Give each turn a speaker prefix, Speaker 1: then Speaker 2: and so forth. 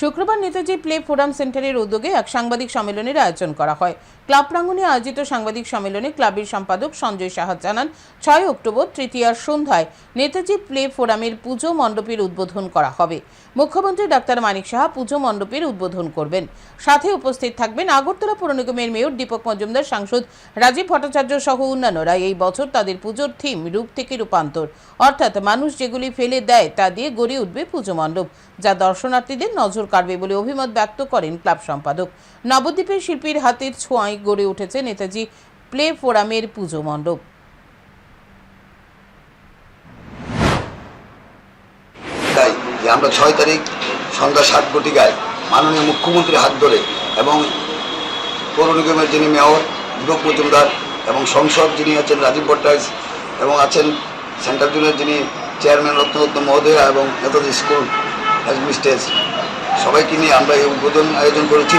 Speaker 1: শুক্রবার Netaji play forum সেন্টারের উদ্যোগে এক সাংবাদিক সম্মেলনের আয়োজন করা হয়। ক্লাব প্রাঙ্গণে আয়োজিত সাংবাদিক সম্মেলনে ক্লাবের সম্পাদক সঞ্জয় সাহা জানান, ছয় অক্টোবর তৃতীয়ার সন্ধ্যায় নেতাজি প্লে ফোরামের পুজো মণ্ডপের উদ্বোধন করা হবে। মুখ্যমন্ত্রী ডাক্তার মানিক সাহা পুজো মণ্ডপের উদ্বোধন করবেন। সাথে উপস্থিত থাকবেন আগরতলা পৌর নিগমের মেয়র দীপক মজুমদার, সাংসদ রাজীব ভট্টাচার্য সহ অন্যান্যরা। এই বছর তাদের পুজোর থিম রূপ থেকে রূপান্তর। অর্থাৎ মানুষ যেগুলি ফেলে দেয় তা দিয়ে গড়ে উঠবে পুজো মণ্ডপ, যা দর্শনার্থীদের নজর কাড়বে বলে অভিমত ব্যক্ত করেন ক্লাব সম্পাদক। নবদ্বীপের শিল্পীর হাতের ছোঁয়ায় গড়ে উঠেছে নেতাজি প্লে ফোরামের পুজো মণ্ডপ।
Speaker 2: আমরা ছয় তারিখ সন্ধ্যা সাত ঘটিকায় মাননীয় মুখ্যমন্ত্রীর হাত ধরে এবং পৌর নিগমের যিনি মেয়র দীপক মজুমদার এবং সংসদ যিনি আছেন রাজীব ভট্টাচার্য এবং আছেন সেন্ট্রাল জোনের যিনি চেয়ারম্যান রত্নরত্ন মহোদয়া এবং নেতাজি স্কুল হেড মিস্টেস সবাইকে নিয়ে আমরা এই উদ্বোধন আয়োজন করেছি।